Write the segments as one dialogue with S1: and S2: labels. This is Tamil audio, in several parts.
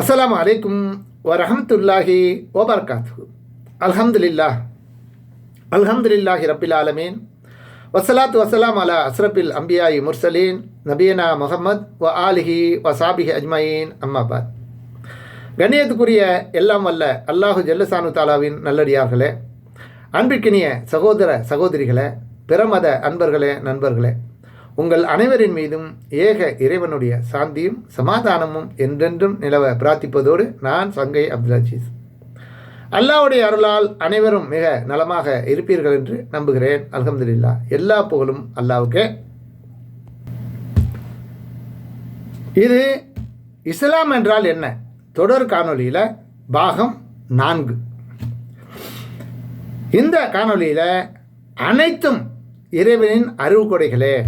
S1: அஸ்லாம் அலைக்கும் வரஹமத்துல்லாஹி ஓபர்காத்து அல்ஹம்துலில்லா அல்ஹம்துலில்லாஹி ரப்பில் ஆலமீன். வசலாத்து வசலாம் அலா அஸ்ரபில் அம்பியாயி முர்சலீன் நபியனா முகமது வ ஆலிஹி வ சாபிஹி அஜ்மயீன். அம்மாபாத் கண்ணியத்துக்குரிய எல்லாம் வல்ல அல்லாஹு ஜல்லசானு தாலாவின் நல்லடியார்களே. அன்பிற்கினிய சகோதர சகோதரிகளே பிரமத அன்பர்களே நண்பர்களே உங்கள் அனைவரின் மீதும் ஏக இறைவனுடைய சாந்தியும் சமாதானமும் என்றென்றும் நிலவ பிரார்த்திப்பதோடு நான் சங்கை அப்துல் அல்லாவுடைய அருளால் அனைவரும் மிக நலமாக இருப்பீர்கள் என்று நம்புகிறேன். அல்ஹம்துலில்லா. எல்லா புகழும் அல்லாவுக்கே. இது இஸ்லாம் என்றால் என்ன? தொடர் காணொளியில் பாகம் நான்கு. இந்த காணொளியில் அனைத்தும் இறைவனின் அறிவுகொடைகளே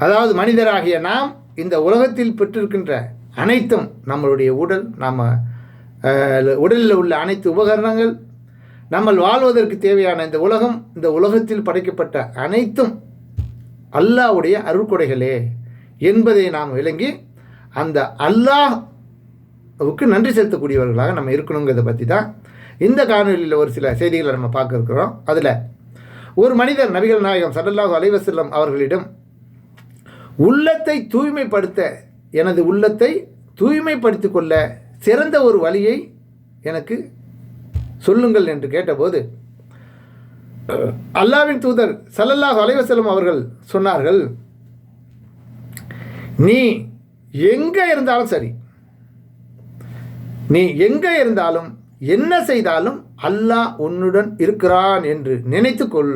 S1: அதாவது மனிதராகிய நாம் இந்த உலகத்தில் பெற்றிருக்கின்ற அனைத்தும் நம்மளுடைய உடல் நம்ம உடலில் உள்ள அனைத்து உபகரணங்கள் நம்ம வாழ்வதற்கு தேவையான இந்த உலகம் இந்த உலகத்தில் படைக்கப்பட்ட அனைத்தும் அல்லாவுடைய அருள்கொடைகளே என்பதை நாம் விளங்கி அந்த அல்லாஹ்வுக்கு நன்றி செலுத்தக்கூடியவர்களாக நம்ம இருக்கணுங்கிறத பற்றி தான் இந்த காணொலியில் ஒரு சில செய்திகளை நம்ம பார்க்க இருக்கிறோம். அதில் ஒரு மனிதர் நபிகள் நாயகம் சல்லல்லாஹு அலைவசல்லம் அவர்களிடம் உள்ளத்தை தூய்மைப்படுத்த எனது உள்ளத்தை தூய்மைப்படுத்திக் கொள்ள சிறந்த ஒரு வழியை எனக்கு சொல்லுங்கள் என்று கேட்டபோது அல்லாவின் தூதர் சல்லல்லாஹ் அலைவசலம் அவர்கள் சொன்னார்கள் நீ எங்கே இருந்தாலும் சரி நீ எங்கே இருந்தாலும் என்ன செய்தாலும் அல்லாஹ் உன்னுடன் இருக்கிறான் என்று நினைத்துக்கொள்.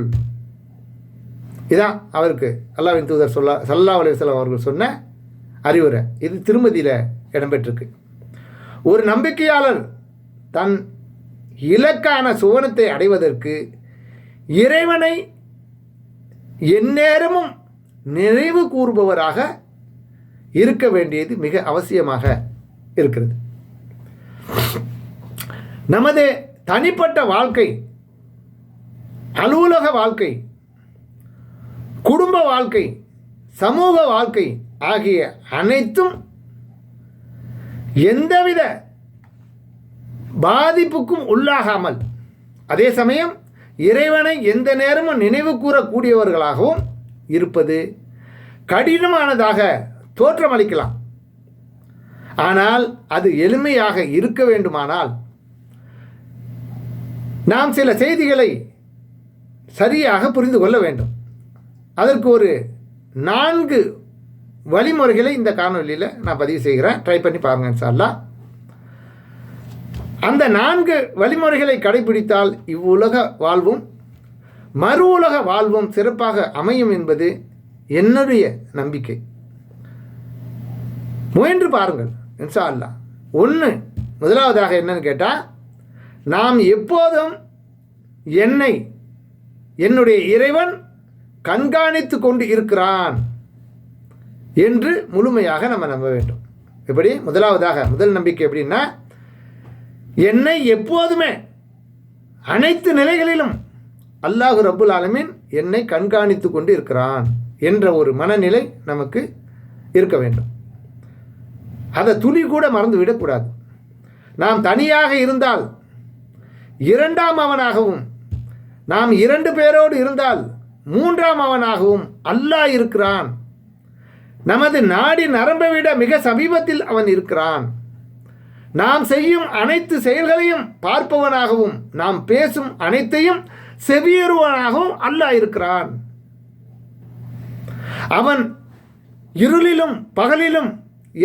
S1: இதான் அவருக்கு அல்லாவின் தூதர் சொல்லா சல்லா அலுவலம் அவர்கள் சொன்ன அறிவுரை. இது திருமதியில் இடம்பெற்றிருக்கு. ஒரு நம்பிக்கையாளர் தன் இலக்கான சுவனத்தை அடைவதற்கு இறைவனை எந்நேரமும் நினைவு கூறுபவராக இருக்க வேண்டியது மிக அவசியமாக இருக்கிறது. நமது தனிப்பட்ட வாழ்க்கை அலுவலக வாழ்க்கை குடும்ப வாழ்க்கை சமூக வாழ்க்கை ஆகிய அனைத்தும் எந்தவித பாதிப்புக்கும் உள்ளாகாமல் அதே சமயம் இறைவனை எந்த நேரமும் நினைவு கூறக்கூடியவர்களாகவும் இருப்பது கடினமானதாக தோற்றமளிக்கலாம். ஆனால் அது எளிமையாக இருக்க வேண்டுமானால் நாம் சில செய்திகளை சரியாக புரிந்து கொள்ள வேண்டும். அதற்கு ஒரு நான்கு வழிமுறைகளை இந்த காணொலியில் நான் பதிவு செய்கிறேன். ட்ரை பண்ணி பாருங்க சார்லா அந்த நான்கு வழிமுறைகளை கடைபிடித்தால் இவ்வுலக வாழ்வும் மறு உலக வாழ்வும் சிறப்பாக அமையும் என்பது என்னுடைய நம்பிக்கை. முயன்று பாருங்கள் இன்ஷா அல்லா ஒன்று முதலாவதாக என்னன்னு கேட்டால் நாம் எப்போதும் என்னை என்னுடைய இறைவன் கண்காணித்து கொண்டு இருக்கிறான் என்று முழுமையாக நம்ம நம்ப வேண்டும். எப்படி முதலாவதாக முதல் நம்பிக்கை எப்படின்னா என்னை எப்போதுமே அனைத்து நிலைகளிலும் அல்லாஹு ரபுல் ஆலமீன் என்னை கண்காணித்து கொண்டு இருக்கிறான் என்ற ஒரு மனநிலை நமக்கு இருக்க வேண்டும். அதை துளி கூட மறந்து விடக்கூடாது நாம் தனியாக இருந்தால் இரண்டாம் அவனாகவும் நாம் இரண்டு பேரோடு இருந்தால் மூன்றாம் அவனாகவும் அல்லாஹ் இருக்கிறான். நமது நாடி நரம்பை விட மிக சமீபத்தில் அவன் இருக்கிறான். நாம் செய்யும் அனைத்து செயல்களையும் பார்ப்பவனாகவும் நாம் பேசும் அனைத்தையும் செவியேறுவனாகவும் அல்லாஹ் இருக்கிறான். அவன் இருளிலும் பகலிலும்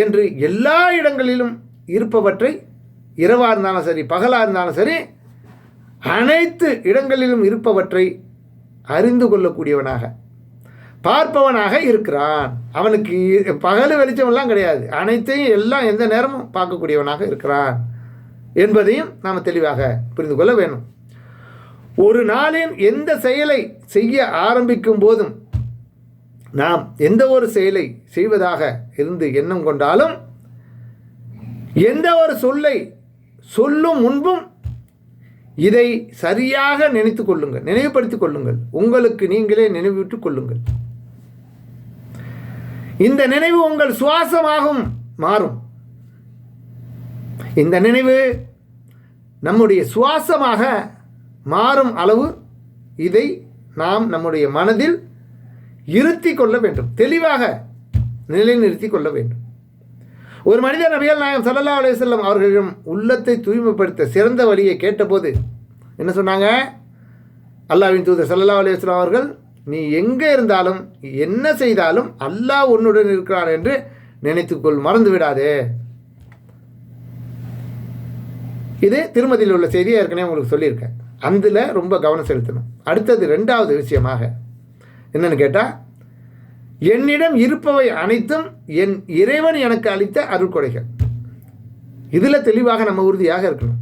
S1: என்று எல்லா இடங்களிலும் இருப்பவற்றை இரவாக இருந்தாலும் சரி பகலாக இருந்தாலும் சரி அனைத்து இடங்களிலும் இருப்பவற்றை அறிந்து கொள்ளக்கூடியவனாக. பார்ப்பவனாக இருக்கிறான். அவனுக்கு பகல் வெளிச்சமெல்லாம் கிடையாது. அனைத்தையும் எல்லாம் எந்த நேரமும் பார்க்கக்கூடியவனாக இருக்கிறான் என்பதையும் நாம் தெளிவாக புரிந்து கொள்ள வேணும் ஒரு நாளின் எந்த செயலை செய்ய ஆரம்பிக்கும் போதும் நாம் எந்த ஒரு செயலை செய்வதாக இருந்து எண்ணம் கொண்டாலும் எந்த ஒரு சொல்லை சொல்லும் முன்பும் இதை சரியாக நினைத்து கொள்ளுங்கள் நினைவுபடுத்திக் கொள்ளுங்கள். உங்களுக்கு நீங்களே நினைவிட்டுக் கொள்ளுங்கள். இந்த நினைவு உங்கள் சுவாசமாகவும் மாறும். இந்த நினைவு நம்முடைய சுவாசமாக மாறும் அளவு இதை நாம் நம்முடைய மனதில் இருத்தி கொள்ள வேண்டும். தெளிவாக நிலைநிறுத்தி கொள்ள வேண்டும். ஒரு மனிதர் நபிகள் நாயகம் சல்லல்லா அலையம் அவர்களிடம் உள்ளத்தை தூய்மைப்படுத்த சிறந்த வழியை கேட்டபோது என்ன சொன்னாங்க? அல்லாவின் தூதர் சல்லல்லா அலையம் அவர்கள் நீ எங்கே இருந்தாலும் என்ன செய்தாலும் அல்லாஹ் உன்னுடன் இருக்கிறான் என்று நினைத்துக்கொள் மறந்து விடாதே இது திருமதியில் உள்ள செய்தியை ஏற்கனவே உங்களுக்கு சொல்லியிருக்கேன். அதில் ரொம்ப கவனம் செலுத்தணும். அடுத்தது ரெண்டாவது விஷயமாக என்னன்னு கேட்டால் என்னிடம் இருப்பவை அனைத்தும் என் இறைவன் எனக்கு அளித்த அருட்கொடைகள் இதில் தெளிவாக நம்ம உறுதியாக இருக்கணும்.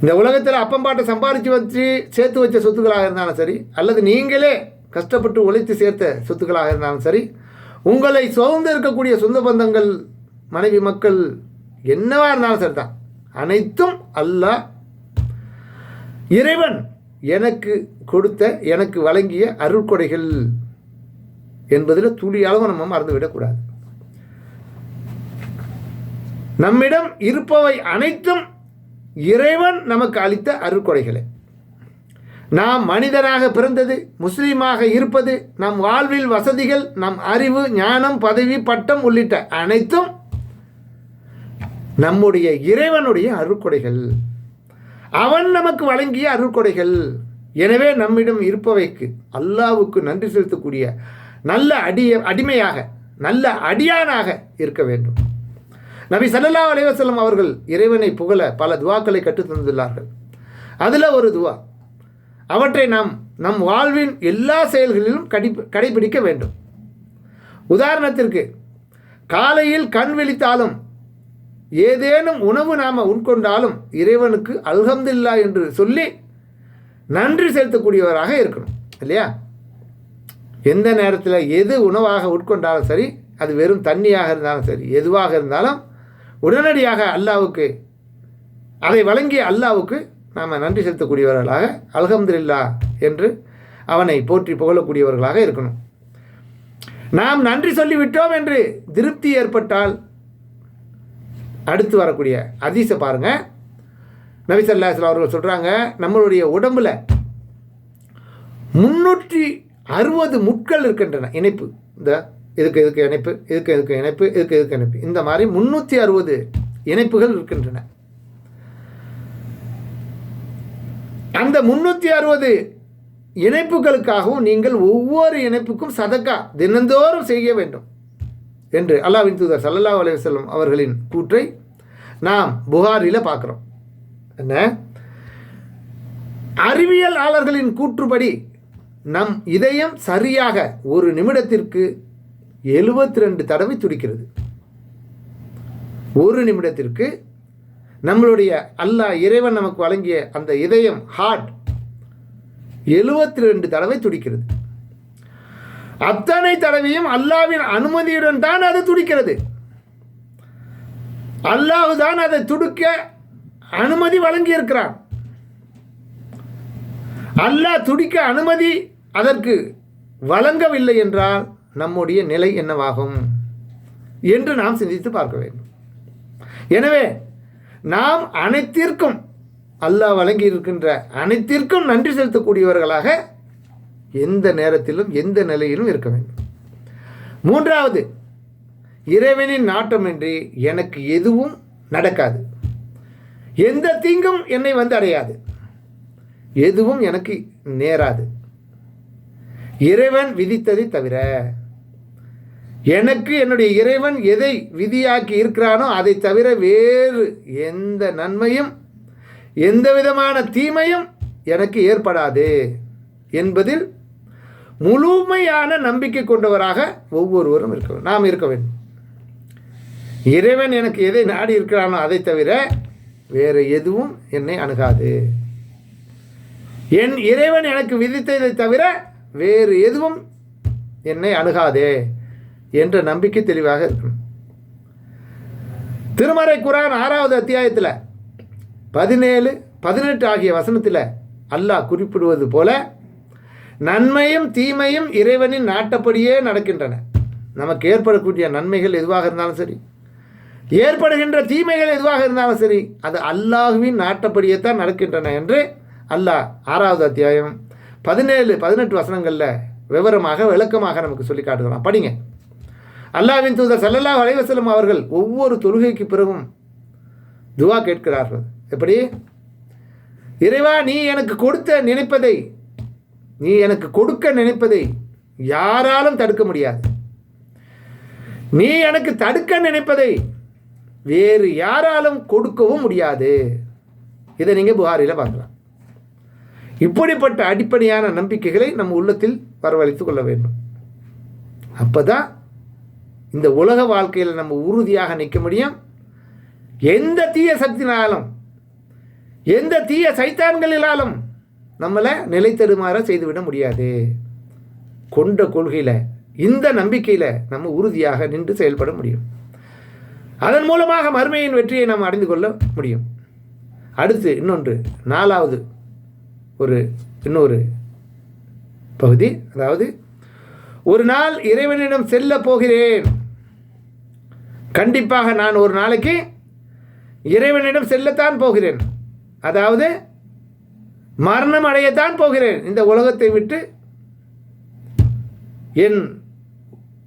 S1: இந்த உலகத்தில் அப்பம்பாட்டை சம்பாதிச்சு வச்சு சேர்த்து வச்ச சொத்துக்களாக இருந்தாலும் சரி அல்லது நீங்களே கஷ்டப்பட்டு உழைத்து சேர்த்த சொத்துக்களாக இருந்தாலும் சரி உங்களை சோர்ந்து இருக்கக்கூடிய சொந்த பந்தங்கள் மனைவி மக்கள் என்னவா இருந்தாலும் சரி தான் அனைத்தும் அல்லாஹ் இறைவன் எனக்கு கொடுத்த எனக்கு வழங்கிய அருட்கொடைகள் என்பதில் துளி அளவு நம்ம மறந்துவிடக்கூடாது. நம்மிடம் இருப்பவை அனைத்தும் இறைவன் நமக்கு அளித்த அருட்கொடைகளே. நாம் மனிதனாக பிறந்தது முஸ்லீமாக இருப்பது நம் வாழ்வில் வசதிகள் நம் அறிவு ஞானம் பதவி பட்டம் உள்ளிட்ட அனைத்தும் நம்முடைய இறைவனுடைய அருட்கொடைகள். அவன் நமக்கு வழங்கிய அருட்கொடைகள். எனவே நம்மிடம் இருப்பவைக்கு அல்லாவுக்கு நன்றி செலுத்தக்கூடிய நல்ல அடிய அடிமையாக நல்ல அடியானாக இருக்க வேண்டும். நபி சல்லா அலைவசல்லம் அவர்கள் இறைவனை புகழ பல துவாக்களை கற்றுத் தந்துள்ளார்கள் அதில் ஒரு துவா அவற்றை நாம் நம் வாழ்வின் எல்லா செயல்களிலும் கடி கடைபிடிக்க வேண்டும். உதாரணத்திற்கு காலையில் கண் விழித்தாலும் ஏதேனும் உணவு நாம் உட்கொண்டாலும் இறைவனுக்கு அல்ஹம்துல்லா என்று சொல்லி நன்றி செலுத்தக்கூடியவராக இருக்கணும் இல்லையா? எந்த நேரத்தில் எது உணவாக உட்கொண்டாலும் சரி அது வெறும் தண்ணியாக இருந்தாலும் சரி எதுவாக இருந்தாலும் உடனடியாக அல்லாவுக்கு அதை வழங்கிய அல்லாவுக்கு நாம் நன்றி செலுத்தக்கூடியவர்களாக அலகம்துல்லா என்று அவனை போற்றி புகழக்கூடியவர்களாக இருக்கணும். நாம் நன்றி சொல்லிவிட்டோம் என்று திருப்தி ஏற்பட்டால் அடுத்து வரக்கூடிய அதிச பாருங்க. நபிசல்லாஸ்லாம் அவர்கள் சொல்கிறாங்க நம்மளுடைய உடம்பில் முன்னூற்றி அறுபது முட்கள் இருக்கின்றன. இணைப்பு. இந்த இதுக்கு இதுக்கு இணைப்பு இதுக்கு இதுக்கு இணைப்பு இதுக்கு இதுக்கு இணைப்பு. இந்த மாதிரி முன்னூற்றி அறுபது இணைப்புகள் இருக்கின்றன. அந்த முன்னூற்றி அறுபது இணைப்புகளுக்காகவும் நீங்கள் ஒவ்வொரு இணைப்புக்கும் சதக்கா தினந்தோறும் செய்ய வேண்டும் என்று அல்லாவின் தூதர் சல்லல்லா அலைவசல்லம் அவர்களின் கூற்றை நாம் புகாரில் பார்க்குறோம். என்ன? அறிவியலாளர்களின் கூற்றுப்படி நம் இதயம் சரியாக ஒரு நிமிடத்திற்கு எழுபத்தி ரெண்டு தடவை துடிக்கிறது. ஒரு நிமிடத்திற்கு நம்மளுடைய அல்லாஹ் இறைவன் நமக்கு வழங்கிய அந்த இதயம் ஹார்ட் எழுபத்தி ரெண்டு தடவை துடிக்கிறது. அத்தனை தடவையும் அல்லாவின் அனுமதியுடன் தான் அது துடிக்கிறது. அல்லாஹு தான் அதை துடிக்க அனுமதி வழங்கி இருக்கிறான் அல்லாஹ் துடிக்க அனுமதி அதற்கு வழங்கவில்லை என்றால் நம்முடைய நிலை என்னவாகும் என்று நாம் சிந்தித்து பார்க்க வேண்டும். எனவே நாம் அனைத்திற்கும் அல்லாஹ் வழங்கி இருக்கின்ற அனைத்திற்கும் நன்றி செலுத்தக்கூடியவர்களாக எந்த நேரத்திலும் எந்த நிலையிலும் இருக்க வேண்டும். மூன்றாவது இறைவனின் நாட்டமின்றி எனக்கு எதுவும் நடக்காது. எந்த தீங்கும் என்னை வந்து அடையாது. எதுவும் எனக்கு நேராது. இறைவன் விதித்ததை தவிர எனக்கு என்னுடைய இறைவன் எதை விதியாக்கி இருக்கிறானோ அதை தவிர வேறு எந்த நன்மையும் எந்த விதமான தீமையும் எனக்கு ஏற்படாது என்பதில் முழுமையான நம்பிக்கை கொண்டவராக ஒவ்வொருவரும் இருக்க நாம் இருக்க வேண்டும். இறைவன் எனக்கு எதை நாடி இருக்கிறானோ அதை தவிர வேறு எதுவும் என்னை அணுகாது. என் இறைவன் எனக்கு விதித்ததை தவிர வேறு எதுவும் என்னை அணுகாதே என்ற நம்பிக்கை தெளிவாக இருக்கும். திருமறை குரான் ஆறாவது அத்தியாயத்தில் பதினேழு பதினெட்டு ஆகிய வசனத்தில் அல்லாஹ் குறிப்பிடுவது போல நன்மையும் தீமையும் இறைவனின் நாட்டப்படியே நடக்கின்றன. நமக்கு ஏற்படக்கூடிய நன்மைகள் எதுவாக இருந்தாலும் சரி ஏற்படுகின்ற தீமைகள் எதுவாக இருந்தாலும் சரி அது அல்லாஹுவின் நாட்டப்படியே தான் நடக்கின்றன என்று அல்லாஹ் ஆறாவது அத்தியாயம் பதினேழு பதினெட்டு வசனங்களில் விவரமாக விளக்கமாக நமக்கு சொல்லி காட்டுகிறான். படிங்க. அல்லாவின் தூதர் சல்லல்லாஹு வலைவசலம் அவர்கள் ஒவ்வொரு தொழுகைக்கு பிறகும் துவா கேட்கிறார்கள். எப்படி? இறைவா நீ எனக்கு கொடுத்த நினைப்பதை நீ எனக்கு கொடுக்க நினைப்பதை யாராலும் தடுக்க முடியாது. நீ எனக்கு தடுக்க நினைப்பதை வேறு யாராலும் கொடுக்கவும் முடியாது. இதை நீங்கள் புகாரியில் பார்க்கலாம். இப்படிப்பட்ட அடிப்படையான நம்பிக்கைகளை நம் உள்ளத்தில் வரவழைத்து கொள்ள வேண்டும். அப்போ தான் இந்த உலக வாழ்க்கையில் நம்ம உறுதியாக நிற்க முடியும். எந்த தீய சக்தினாலும் எந்த தீய சைத்தான்களினாலும் நம்மளை நிலைத்தடுமாற செய்துவிட முடியாது. கொண்ட கொள்கையில் இந்த நம்பிக்கையில் நம்ம உறுதியாக நின்று செயல்பட முடியும். அதன் மூலமாக மறுமையின் வெற்றியை நாம் அடைந்து கொள்ள முடியும். அடுத்து இன்னொன்று நாலாவது ஒரு இன்னொரு பகுதி. அதாவது ஒரு நாள் இறைவனிடம் செல்ல போகிறேன். கண்டிப்பாக நான் ஒரு நாளைக்கு இறைவனிடம் செல்லத்தான் போகிறேன். அதாவது மரணம் அடையத்தான் போகிறேன். இந்த உலகத்தை விட்டு என்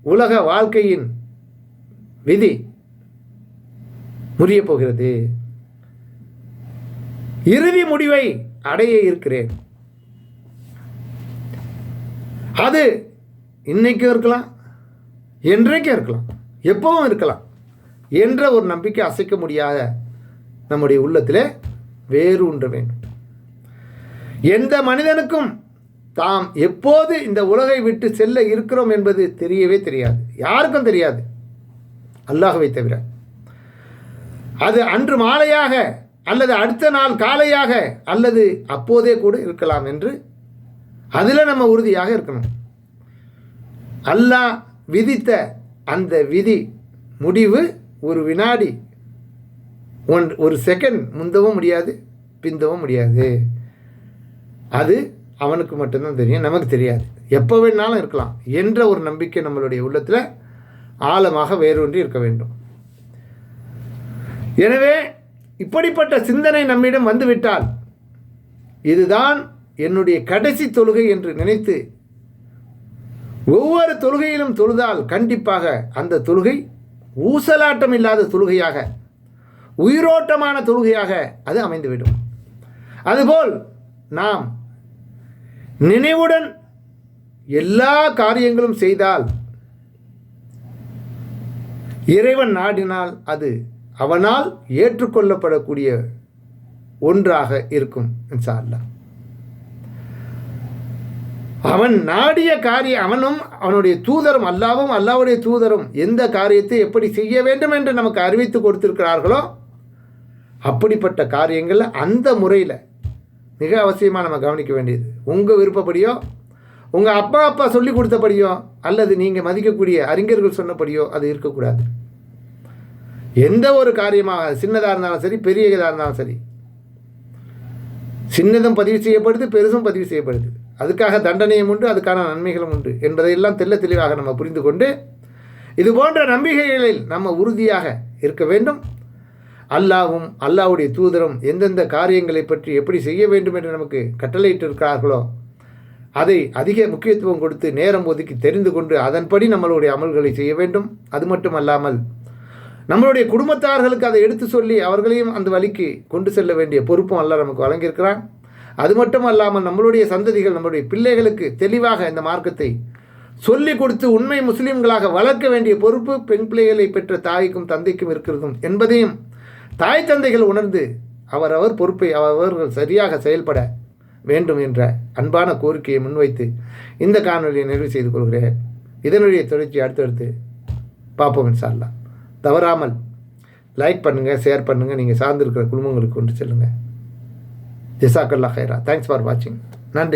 S1: உலக வாழ்க்கையின் விதி முறியப் போகிறது. இறுதி முடிவை அடைய இருக்கிறேன். அது இன்னைக்கும் இருக்கலாம் என்றைக்கும் இருக்கலாம் எப்பவும் இருக்கலாம் என்ற ஒரு நம்பிக்கை அசைக்க முடியாத நம்முடைய உள்ளத்தில் வேறு ஒன்று வேண்டும். எந்த மனிதனுக்கும் தாம் எப்போது இந்த உலகை விட்டு செல்ல இருக்கிறோம் என்பது தெரியவே தெரியாது. யாருக்கும் தெரியாது. அல்லாஹவை தவிர. அது அன்று மாலையாக அல்லது அடுத்த நாள் காலையாக அல்லது அப்போதே கூட இருக்கலாம் என்று அதில் நம்ம உறுதியாக இருக்கணும். அல்லாஹ் விதித்த அந்த விதி முடிவு ஒரு வினாடி ஒன் ஒரு செகண்ட் முந்தவும் முடியாது பிந்தவும் முடியாது. அது அவனுக்கு மட்டும்தான் தெரியும் நமக்கு தெரியாது. எப்போ வேணாலும் இருக்கலாம் என்ற ஒரு நம்பிக்கை நம்மளுடைய உள்ளத்தில் ஆழமாக வேரூன்றி இருக்க வேண்டும். எனவே இப்படிப்பட்ட சிந்தனை நம்மிடம் வந்துவிட்டால் இதுதான் என்னுடைய கடைசி தொழுகை என்று நினைத்து ஒவ்வொரு தொழுகையிலும் தொழுதால் கண்டிப்பாக அந்த தொழுகை ஊசலாட்டம் இல்லாத தொழுகையாக உயிரோட்டமான தொழுகையாக அது அமைந்துவிடும். அதுபோல் நாம் நினைவுடன் எல்லா காரியங்களும் செய்தால் இறைவன் நாடினால் அது அவனால் ஏற்றுக்கொள்ளப்படக்கூடிய ஒன்றாக இருக்கும் இன்ஷா அல்லாஹ் அவன் நாடிய காரியம் அவனும் அவனுடைய தூதரும் அல்லாவும் அல்லாவுடைய தூதரும் எந்த காரியத்தை எப்படி செய்ய வேண்டும் என்று நமக்கு அறிவித்து கொடுத்திருக்கிறார்களோ அப்படிப்பட்ட காரியங்களில் அந்த முறையில் மிக அவசியமாக நம்ம கவனிக்க வேண்டியது. உங்கள் விருப்பப்படியோ உங்கள் அப்பா அப்பா சொல்லி கொடுத்தபடியோ அல்லது நீங்கள் மதிக்கக்கூடிய அறிஞர்கள் சொன்னபடியோ அது இருக்கக்கூடாது. எந்த ஒரு காரியமாக சின்னதாக இருந்தாலும் சரி பெரிய இதாக இருந்தாலும் சரி. சின்னதும் பதிவு செய்யப்படுது பெருசும் பதிவு செய்யப்படுது. அதுக்காக தண்டனையும் உண்டு அதுக்கான நன்மைகளும் உண்டு என்பதையெல்லாம் தெல்ல தெளிவாக நம்ம புரிந்து கொண்டு இது போன்ற நம்பிக்கைகளில் நம்ம உறுதியாக இருக்க வேண்டும். அல்லாவும் அல்லாவுடைய தூதரும் எந்தெந்த காரியங்களை பற்றி எப்படி செய்ய வேண்டும் என்று நமக்கு கட்டளையிட்டிருக்கிறார்களோ அதை அதிக முக்கியத்துவம் கொடுத்து நேரம் ஒதுக்கி தெரிந்து கொண்டு அதன்படி நம்மளுடைய அமல்களை செய்ய வேண்டும். அது மட்டும் அல்லாமல் நம்மளுடைய குடும்பத்தார்களுக்கு அதை எடுத்து சொல்லி அவர்களையும் அந்த வழிக்கு கொண்டு செல்ல வேண்டிய பொறுப்பும் அல்ல நமக்கு வழங்கியிருக்கிறான். அது மட்டும் அல்லாமல் நம்மளுடைய சந்ததிகள் நம்மளுடைய பிள்ளைகளுக்கு தெளிவாக இந்த மார்க்கத்தை சொல்லி கொடுத்து உண்மை முஸ்லீம்களாக வளர்க்க வேண்டிய பொறுப்பு பெண் பிள்ளைகளை பெற்ற தாய்க்கும் தந்தைக்கும் இருக்கிறதும் என்பதையும் தாய் தந்தைகள் உணர்ந்து அவரவர் பொறுப்பை அவர்கள் சரியாக செயல்பட வேண்டும் என்ற அன்பான கோரிக்கையை முன்வைத்து இந்த காணொலியை நிறைவு செய்து கொள்கிறேன். இதனுடைய தொடர்ச்சி அடுத்தடுத்து பார்ப்போம் இன்ஷா தவறாமல் லைக் பண்ணுங்கள் ஷேர் பண்ணுங்கள் நீங்கள் சார்ந்திருக்கிற குடும்பங்களுக்கு கொண்டு செல்லுங்கள் ஜெசாக்கல்லா ஹைரா தேங்க்ஸ் ஃபார் வாட்சிங் நன்றி.